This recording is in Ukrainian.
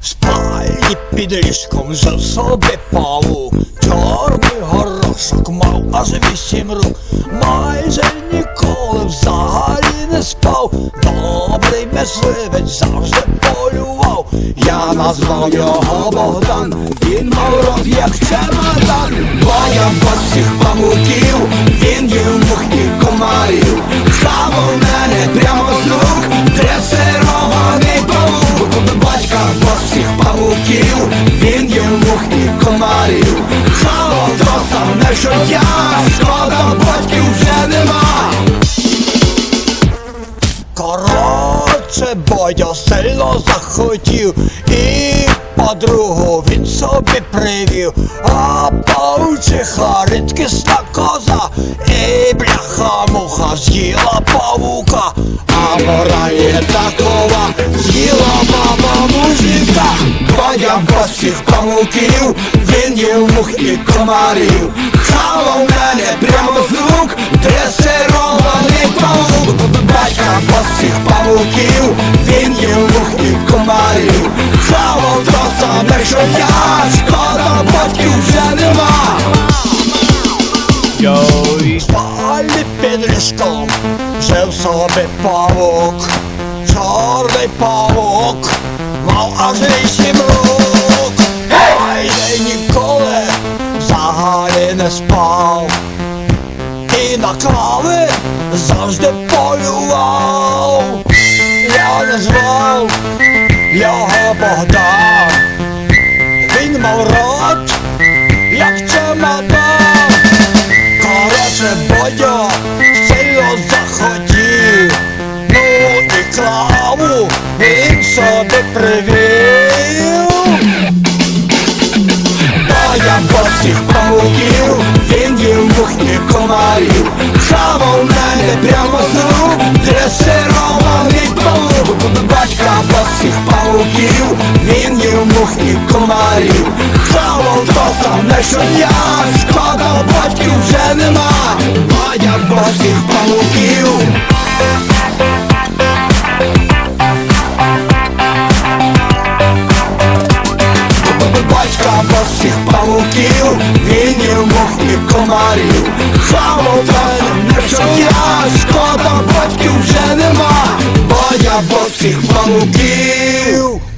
Спальні під ліжком жив собі павук Чорний горошок мав аж вісім рук. Майже ніколи взагалі не спав. Добрий мисливець завжди полював. Я назвав його Богдан. Він мав рот як чемодан Боя по всіх павуків саме, що я Шкода батьків вже нема. Коротше, Бодя сильно захотів І подругу він собі привів. А паучиха рідкісна коза І бляха-муха з'їла павука. А мораль є такова З'їла Бодя без всіх павуків Він їв мух і комарів Хава в мене прямо з рук Дресирований павук Батька без всіх павуків Він їв мух і комарів Хава то саме, що я Шкода батьків вже нема Йой Спалі під ліжком Жив собі павук Чорний павук Мав аж вісім рук я ніколи Взагалі не спав. І на крави завжди полював. Я не звав його Богдан. Він мав рот, то саме, що я. Шкода батьків вже нема. Боя по всіх павуків? Батька всіх павуків Він їв мух і комарів. Хавав не що я. Шкода батьків вже нема. Бо я всіх павуків